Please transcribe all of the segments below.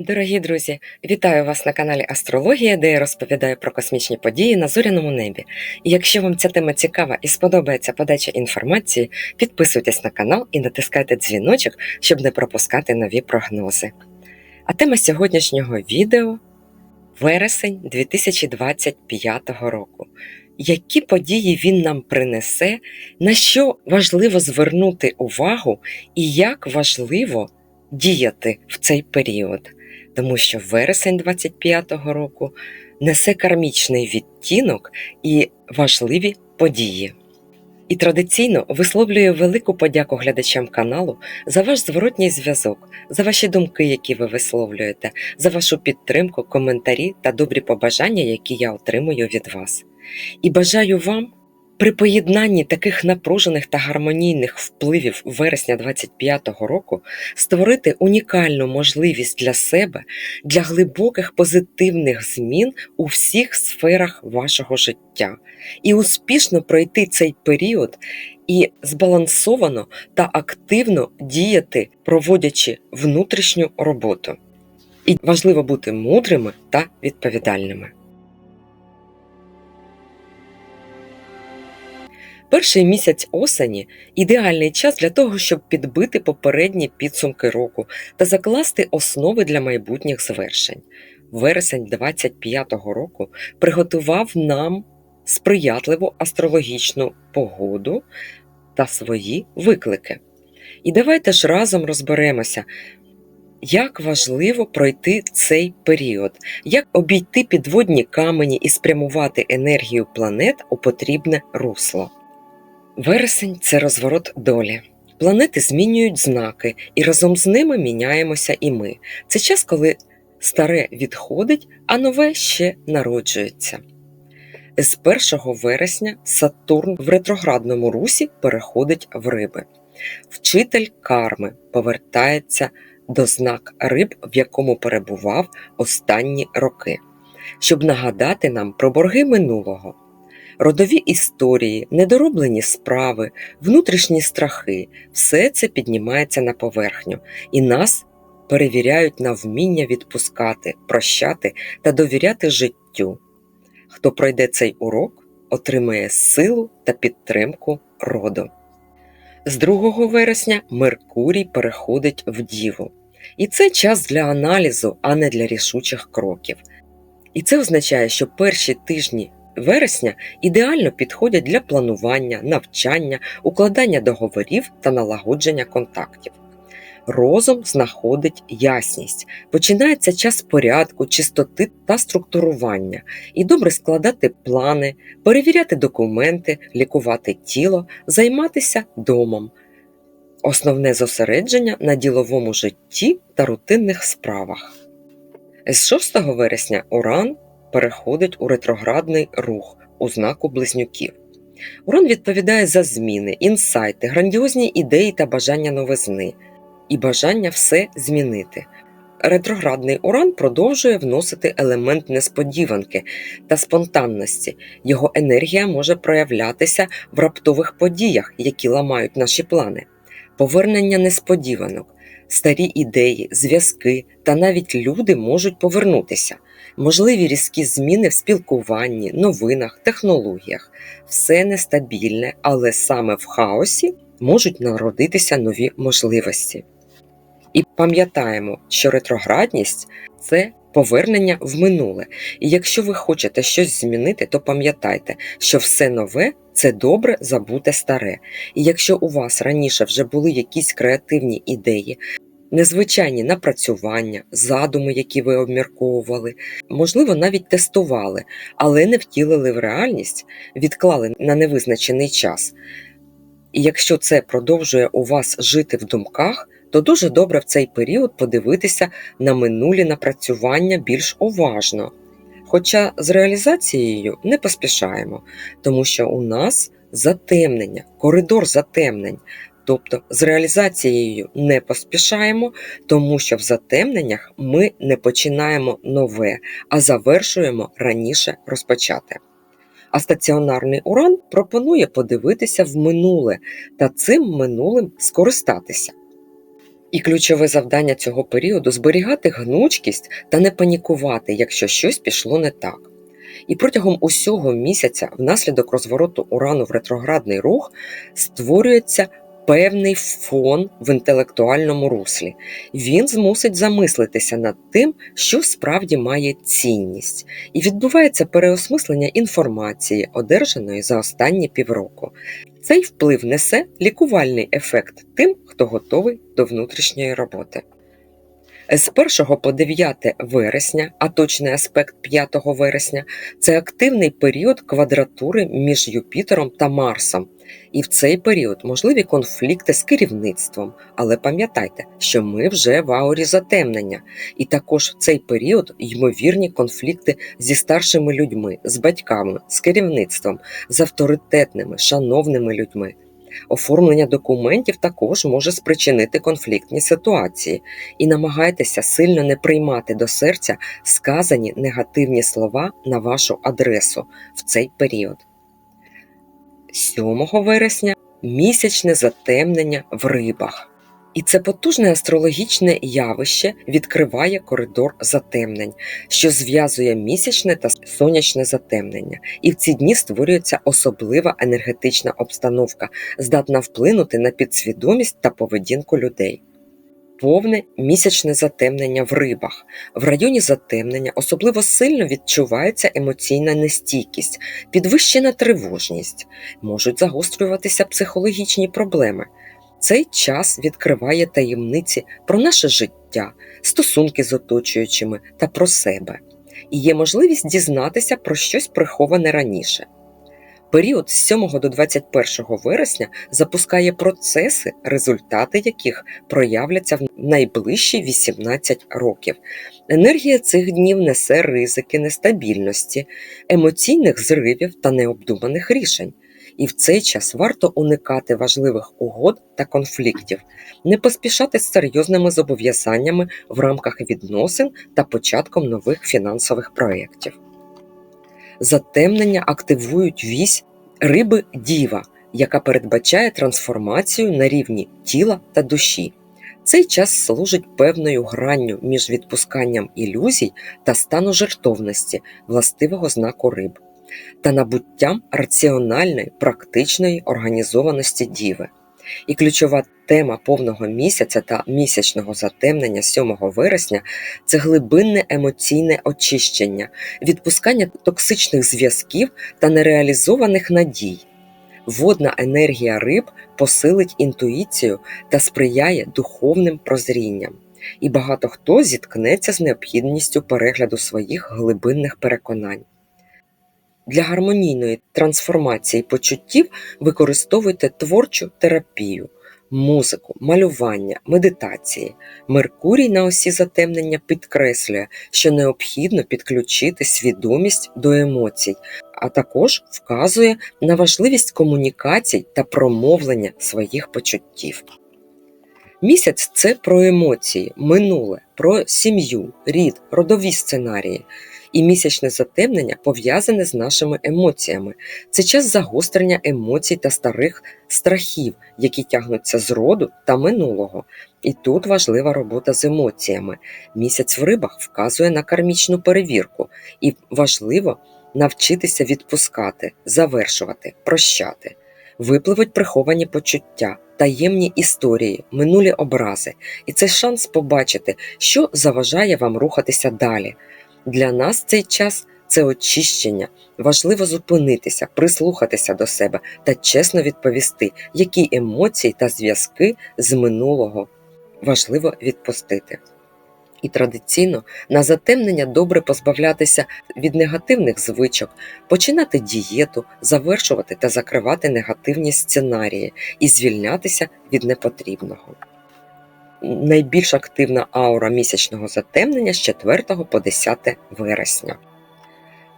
Дорогі друзі, вітаю вас на каналі Астрологія, де я розповідаю про космічні події на зоряному небі. І якщо вам ця тема цікава і сподобається подача інформації, підписуйтесь на канал і натискайте дзвіночок, щоб не пропускати нові прогнози. А тема сьогоднішнього відео вересень 2025 року. Які події він нам принесе, на що важливо звернути увагу і як важливо діяти в цей період? Тому що вересень 25-го року несе кармічний відтінок і важливі події. І традиційно висловлюю велику подяку глядачам каналу за ваш зворотній зв'язок, за ваші думки, які ви висловлюєте, за вашу підтримку, коментарі та добрі побажання, які я отримую від вас. І бажаю вам при поєднанні таких напружених та гармонійних впливів вересня 25-го року створити унікальну можливість для себе для глибоких позитивних змін у всіх сферах вашого життя і успішно пройти цей період і збалансовано та активно діяти, проводячи внутрішню роботу. І важливо бути мудрими та відповідальними. Перший місяць осені ідеальний час для того, щоб підбити попередні підсумки року та закласти основи для майбутніх звершень. Вересень 25-го року приготував нам сприятливу астрологічну погоду та свої виклики. І давайте ж разом розберемося, як важливо пройти цей період, як обійти підводні камені і спрямувати енергію планет у потрібне русло. Вересень це розворот долі. Планети змінюють знаки, і разом з ними міняємося і ми. Це час, коли старе відходить, а нове ще народжується. З 1 вересня Сатурн в ретроградному русі переходить в риби. Вчитель карми повертається до знак риб, в якому перебував останні роки, щоб нагадати нам про борги минулого родові історії, недороблені справи, внутрішні страхи все це піднімається на поверхню, і нас перевіряють на вміння відпускати, прощати та довіряти життю. Хто пройде цей урок, отримає силу та підтримку роду. З 2 вересня Меркурій переходить в Діву. І це час для аналізу, а не для рішучих кроків. І це означає, що перші тижні вересня ідеально підходять для планування, навчання, укладання договорів та налагодження контактів. Розум знаходить ясність, починається час порядку, чистоти та структурування, і добре складати плани, перевіряти документи, лікувати тіло, займатися домом. Основне зосередження на діловому житті та рутинних справах. З 6 вересня Уран переходить у ретроградний рух у знаку близнюків. Уран відповідає за зміни, інсайти, грандіозні ідеї та бажання новизни і бажання все змінити. Ретроградний уран продовжує вносити елемент несподіванки та спонтанності. Його енергія може проявлятися в раптових подіях, які ламають наші плани, повернення несподіванок, старі ідеї, зв'язки та навіть люди можуть повернутися можливі різкі зміни в спілкуванні, новинах, технологіях. Все нестабільне, але саме в хаосі можуть народитися нові можливості. І пам'ятаємо, що ретроградність це повернення в минуле. І якщо ви хочете щось змінити, то пам'ятайте, що все нове це добре забуте старе. І якщо у вас раніше вже були якісь креативні ідеї, незвичайні напрацювання, задуми, які ви обмірковували, можливо, навіть тестували, але не втілили в реальність, відклали на невизначений час. І якщо це продовжує у вас жити в думках, то дуже добре в цей період подивитися на минулі напрацювання більш уважно. Хоча з реалізацією не поспішаємо, тому що у нас затемнення, коридор затемнень, Тобто з реалізацією не поспішаємо, тому що в затемненнях ми не починаємо нове, а завершуємо раніше розпочати. А стаціонарний уран пропонує подивитися в минуле та цим минулим скористатися. І ключове завдання цього періоду зберігати гнучкість та не панікувати, якщо щось пішло не так. І протягом усього місяця, внаслідок розвороту урану в ретроградний рух, створюється певний фон в інтелектуальному руслі. Він змусить замислитися над тим, що справді має цінність, і відбувається переосмислення інформації, одержаної за останні півроку. Цей вплив несе лікувальний ефект тим, хто готовий до внутрішньої роботи. З 1 по 9 вересня, а точний аспект 5 вересня, це активний період квадратури між Юпітером та Марсом. І в цей період можливі конфлікти з керівництвом. Але пам'ятайте, що ми вже в аурі затемнення, і також в цей період ймовірні конфлікти зі старшими людьми, з батьками, з керівництвом, з авторитетними, шановними людьми. Оформлення документів також може спричинити конфліктні ситуації, і намагайтеся сильно не приймати до серця сказані негативні слова на вашу адресу в цей період. 7 вересня місячне затемнення в рибах. І це потужне астрологічне явище відкриває коридор затемнень, що зв'язує місячне та сонячне затемнення. І в ці дні створюється особлива енергетична обстановка, здатна вплинути на підсвідомість та поведінку людей. Повне місячне затемнення в рибах. В районі затемнення особливо сильно відчувається емоційна нестійкість, підвищена тривожність, можуть загострюватися психологічні проблеми. Цей час відкриває таємниці про наше життя, стосунки з оточуючими та про себе, і є можливість дізнатися про щось приховане раніше. Період з 7 до 21 вересня запускає процеси, результати яких проявляться в найближчі 18 років. Енергія цих днів несе ризики нестабільності, емоційних зривів та необдуманих рішень. І в цей час варто уникати важливих угод та конфліктів, не поспішати з серйозними зобов'язаннями в рамках відносин та початком нових фінансових проєктів. Затемнення активують вісь риби діва, яка передбачає трансформацію на рівні тіла та душі. Цей час служить певною гранню між відпусканням ілюзій та стану жертовності властивого знаку риб та набуттям раціональної, практичної організованості діви. І ключова тема повного місяця та місячного затемнення 7 вересня це глибинне емоційне очищення, відпускання токсичних зв'язків та нереалізованих надій. Водна енергія риб посилить інтуїцію та сприяє духовним прозрінням. І багато хто зіткнеться з необхідністю перегляду своїх глибинних переконань. Для гармонійної трансформації почуттів використовуйте творчу терапію, музику, малювання, медитації. Меркурій на осі затемнення підкреслює, що необхідно підключити свідомість до емоцій, а також вказує на важливість комунікацій та промовлення своїх почуттів. Місяць це про емоції, минуле, про сім'ю, рід, родові сценарії і місячне затемнення пов'язане з нашими емоціями. Це час загострення емоцій та старих страхів, які тягнуться з роду та минулого. І тут важлива робота з емоціями. Місяць в рибах вказує на кармічну перевірку, і важливо навчитися відпускати, завершувати, прощати. Випливуть приховані почуття, таємні історії, минулі образи, і це шанс побачити, що заважає вам рухатися далі. Для нас цей час це очищення. Важливо зупинитися, прислухатися до себе та чесно відповісти, які емоції та зв'язки з минулого важливо відпустити. І традиційно на затемнення добре позбавлятися від негативних звичок, починати дієту, завершувати та закривати негативні сценарії і звільнятися від непотрібного найбільш активна аура місячного затемнення з 4 по 10 вересня.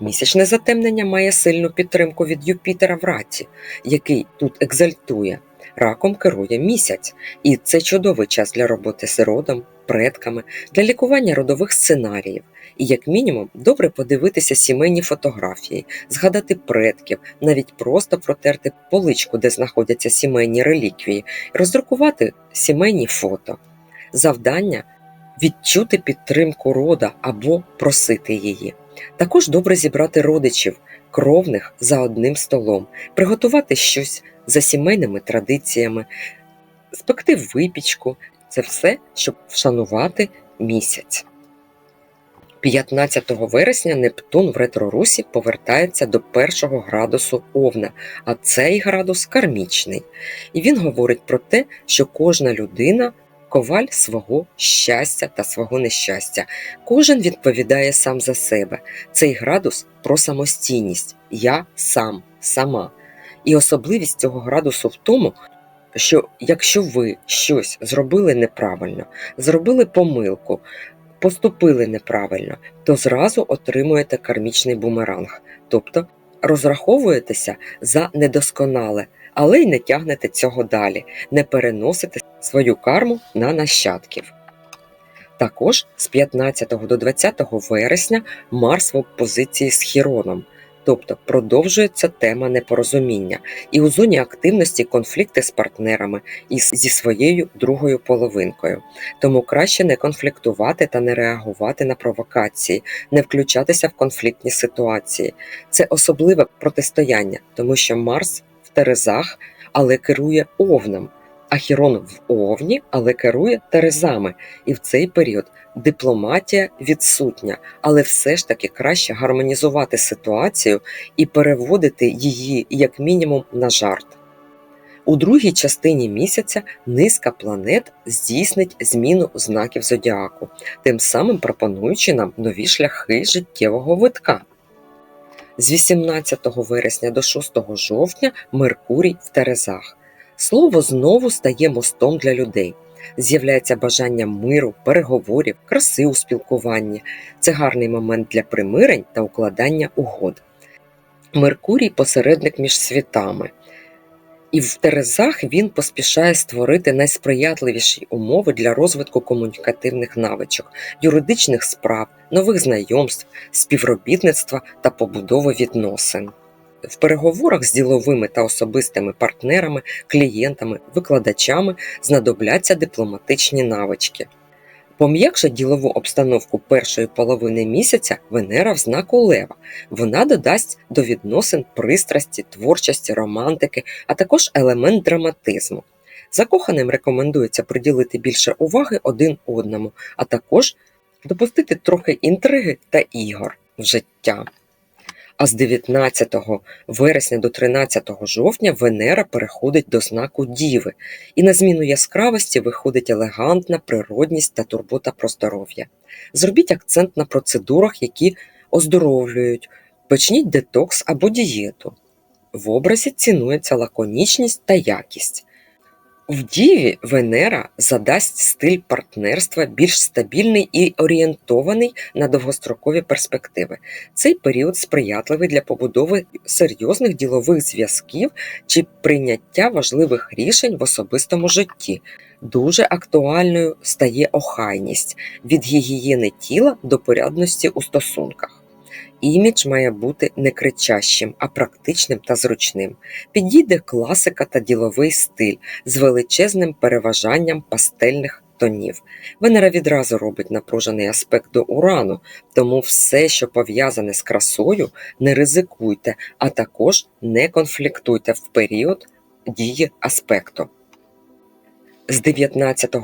Місячне затемнення має сильну підтримку від Юпітера в раці, який тут екзальтує. Раком керує місяць, і це чудовий час для роботи з родом, предками, для лікування родових сценаріїв. І, як мінімум, добре подивитися сімейні фотографії, згадати предків, навіть просто протерти поличку, де знаходяться сімейні реліквії, роздрукувати сімейні фото. Завдання відчути підтримку рода або просити її. Також добре зібрати родичів, кровних за одним столом, приготувати щось за сімейними традиціями, спекти випічку це все, щоб вшанувати місяць. 15 вересня Нептун в ретрорусі повертається до першого градусу Овна, а цей градус кармічний. І він говорить про те, що кожна людина коваль свого щастя та свого нещастя. Кожен відповідає сам за себе. Цей градус про самостійність я сам, сама. І особливість цього градусу в тому, що якщо ви щось зробили неправильно, зробили помилку, поступили неправильно, то зразу отримуєте кармічний бумеранг, тобто розраховуєтеся за недосконале, але й не тягнете цього далі, не переносите свою карму на нащадків. Також з 15 до 20 вересня Марс в опозиції з Хіроном, тобто продовжується тема непорозуміння, і у зоні активності конфлікти з партнерами і зі своєю другою половинкою. Тому краще не конфліктувати та не реагувати на провокації, не включатися в конфліктні ситуації. Це особливе протистояння, тому що Марс в Терезах, але керує Овном, а Хірон в Овні, але керує Терезами. І в цей період дипломатія відсутня, але все ж таки краще гармонізувати ситуацію і переводити її як мінімум на жарт. У другій частині місяця низка планет здійснить зміну знаків зодіаку, тим самим пропонуючи нам нові шляхи життєвого витка. З 18 вересня до 6 жовтня Меркурій в Терезах. Слово знову стає мостом для людей. З'являється бажання миру, переговорів, краси у спілкуванні. Це гарний момент для примирень та укладання угод. Меркурій посередник між світами. І в Терезах він поспішає створити найсприятливіші умови для розвитку комунікативних навичок, юридичних справ, нових знайомств, співробітництва та побудови відносин. В переговорах з діловими та особистими партнерами, клієнтами, викладачами знадобляться дипломатичні навички. Пом'якше ділову обстановку першої половини місяця Венера в знаку Лева. Вона додасть до відносин пристрасті, творчості, романтики, а також елемент драматизму. Закоханим рекомендується приділити більше уваги один одному, а також допустити трохи інтриги та ігор в життя. А з 19 вересня до 13 жовтня Венера переходить до знаку Діви, і на зміну яскравості виходить елегантна природність та турбота про здоров'я. Зробіть акцент на процедурах, які оздоровлюють, почніть детокс або дієту. В образі цінується лаконічність та якість. В Діві Венера задасть стиль партнерства більш стабільний і орієнтований на довгострокові перспективи. Цей період сприятливий для побудови серйозних ділових зв'язків чи прийняття важливих рішень в особистому житті. Дуже актуальною стає охайність від гігієни тіла до порядності у стосунках. Імідж має бути не кричащим, а практичним та зручним. Підійде класика та діловий стиль з величезним переважанням пастельних тонів. Венера відразу робить напружений аспект до урану, тому все, що пов'язане з красою, не ризикуйте, а також не конфліктуйте в період дії аспекту. З 19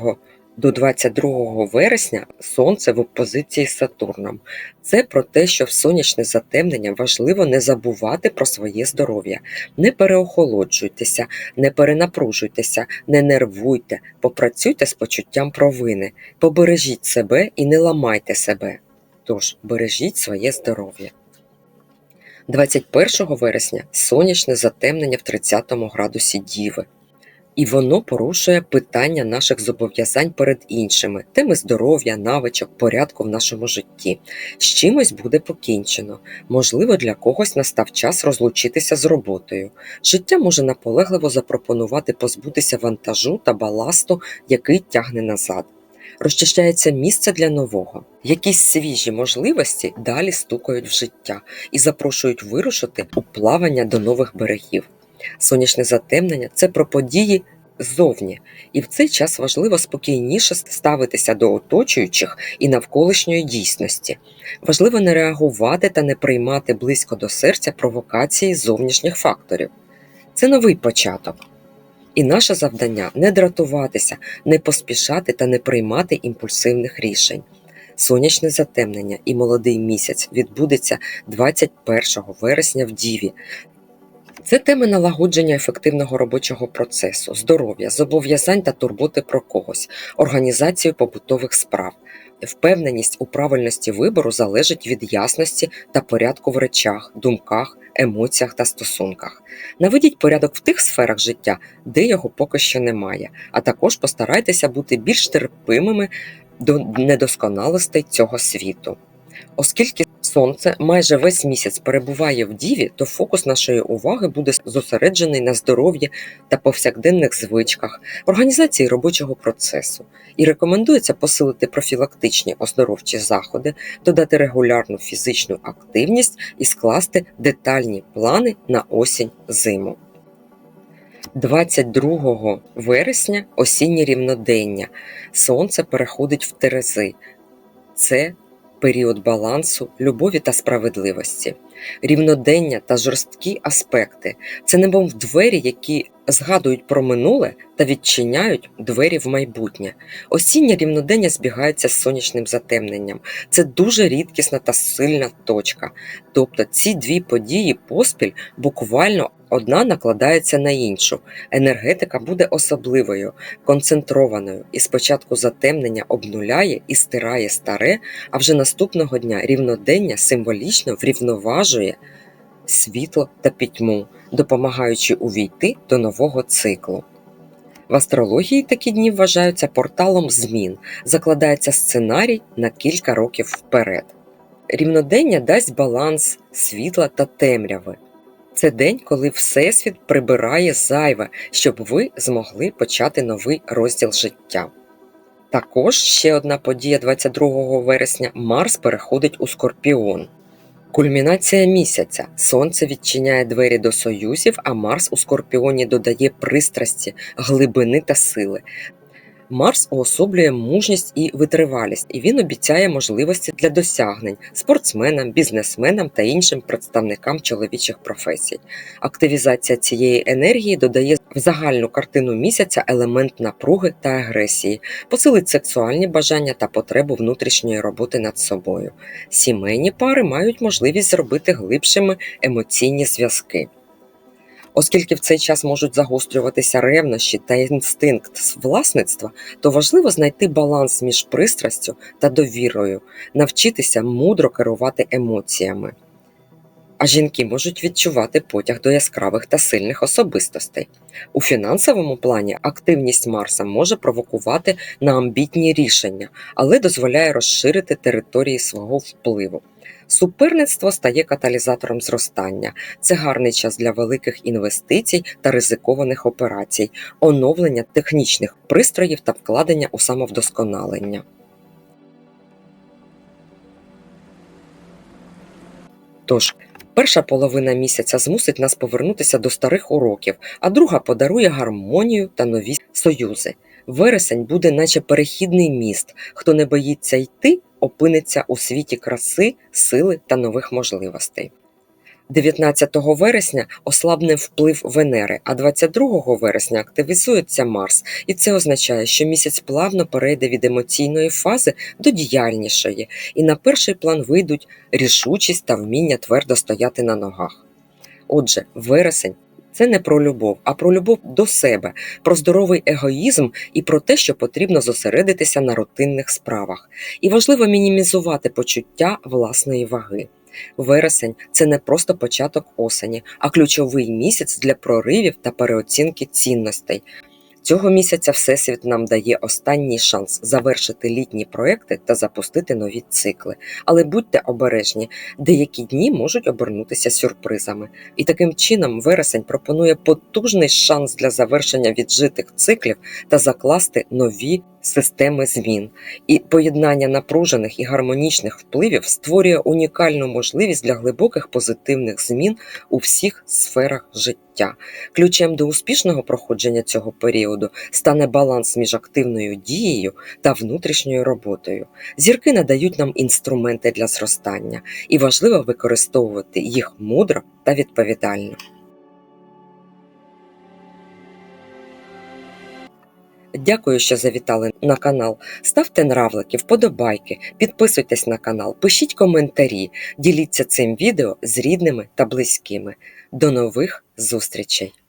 до 22 вересня Сонце в опозиції з Сатурном. Це про те, що в сонячне затемнення важливо не забувати про своє здоров'я. Не переохолоджуйтеся, не перенапружуйтеся, не нервуйте, попрацюйте з почуттям провини, побережіть себе і не ламайте себе. Тож бережіть своє здоров'я. 21 вересня сонячне затемнення в 30 градусі Діви. І воно порушує питання наших зобов'язань перед іншими, теми здоров'я, навичок, порядку в нашому житті. З чимось буде покінчено. Можливо, для когось настав час розлучитися з роботою. Життя може наполегливо запропонувати позбутися вантажу та баласту, який тягне назад. Розчищається місце для нового. Якісь свіжі можливості далі стукають в життя і запрошують вирушити у плавання до нових берегів. Сонячне затемнення це про події ззовні, і в цей час важливо спокійніше ставитися до оточуючих і навколишньої дійсності. Важливо не реагувати та не приймати близько до серця провокації зовнішніх факторів. Це новий початок. І наше завдання не дратуватися, не поспішати та не приймати імпульсивних рішень. Сонячне затемнення і молодий місяць відбудеться 21 вересня в Діві. Це теми налагодження ефективного робочого процесу, здоров'я, зобов'язань та турботи про когось, організацію побутових справ. Впевненість у правильності вибору залежить від ясності та порядку в речах, думках, емоціях та стосунках. Наведіть порядок в тих сферах життя, де його поки що немає, а також постарайтеся бути більш терпимими до недосконалостей цього світу. Оскільки сонце майже весь місяць перебуває в діві, то фокус нашої уваги буде зосереджений на здоров'ї та повсякденних звичках, організації робочого процесу. І рекомендується посилити профілактичні оздоровчі заходи, додати регулярну фізичну активність і скласти детальні плани на осінь зиму. 22 вересня осіннє рівнодення. Сонце переходить в Терези. Це період балансу, любові та справедливості. Рівнодення та жорсткі аспекти це немов двері, які згадують про минуле та відчиняють двері в майбутнє. Осіннє рівнодення збігається з сонячним затемненням. Це дуже рідкісна та сильна точка. Тобто ці дві події поспіль буквально одна накладається на іншу. Енергетика буде особливою, концентрованою, і спочатку затемнення обнуляє і стирає старе, а вже наступного дня рівнодення символічно врівноважує світло та пітьму, допомагаючи увійти до нового циклу. В астрології такі дні вважаються порталом змін, закладається сценарій на кілька років вперед. Рівнодення дасть баланс світла та темряви. Це день, коли Всесвіт прибирає зайве, щоб ви змогли почати новий розділ життя. Також ще одна подія 22 вересня Марс переходить у Скорпіон. Кульмінація місяця. Сонце відчиняє двері до союзів, а Марс у Скорпіоні додає пристрасті, глибини та сили. Марс уособлює мужність і витривалість, і він обіцяє можливості для досягнень спортсменам, бізнесменам та іншим представникам чоловічих професій. Активізація цієї енергії додає в загальну картину місяця елемент напруги та агресії, посилить сексуальні бажання та потребу внутрішньої роботи над собою. Сімейні пари мають можливість зробити глибшими емоційні зв'язки. Оскільки в цей час можуть загострюватися ревнощі та інстинкт власництва, то важливо знайти баланс між пристрастю та довірою, навчитися мудро керувати емоціями. А жінки можуть відчувати потяг до яскравих та сильних особистостей. У фінансовому плані активність Марса може провокувати на амбітні рішення, але дозволяє розширити території свого впливу. Суперництво стає каталізатором зростання. Це гарний час для великих інвестицій та ризикованих операцій, оновлення технічних пристроїв та вкладення у самовдосконалення. Тож, перша половина місяця змусить нас повернутися до старих уроків, а друга подарує гармонію та нові союзи. Вересень буде, наче перехідний міст. Хто не боїться йти, опиниться у світі краси, сили та нових можливостей. 19 вересня ослабне вплив Венери, а 22 вересня активізується Марс, і це означає, що місяць плавно перейде від емоційної фази до діяльнішої, і на перший план вийдуть рішучість та вміння твердо стояти на ногах. Отже, вересень це не про любов, а про любов до себе, про здоровий егоїзм і про те, що потрібно зосередитися на рутинних справах. І важливо мінімізувати почуття власної ваги. Вересень це не просто початок осені, а ключовий місяць для проривів та переоцінки цінностей. Цього місяця Всесвіт нам дає останній шанс завершити літні проекти та запустити нові цикли. Але будьте обережні, деякі дні можуть обернутися сюрпризами. І таким чином вересень пропонує потужний шанс для завершення віджитих циклів та закласти нові системи змін. І поєднання напружених і гармонічних впливів створює унікальну можливість для глибоких позитивних змін у всіх сферах життя. Ключем до успішного проходження цього періоду періоду стане баланс між активною дією та внутрішньою роботою. Зірки надають нам інструменти для зростання, і важливо використовувати їх мудро та відповідально. Дякую, що завітали на канал. Ставте нравлики, вподобайки, підписуйтесь на канал, пишіть коментарі, діліться цим відео з рідними та близькими. До нових зустрічей!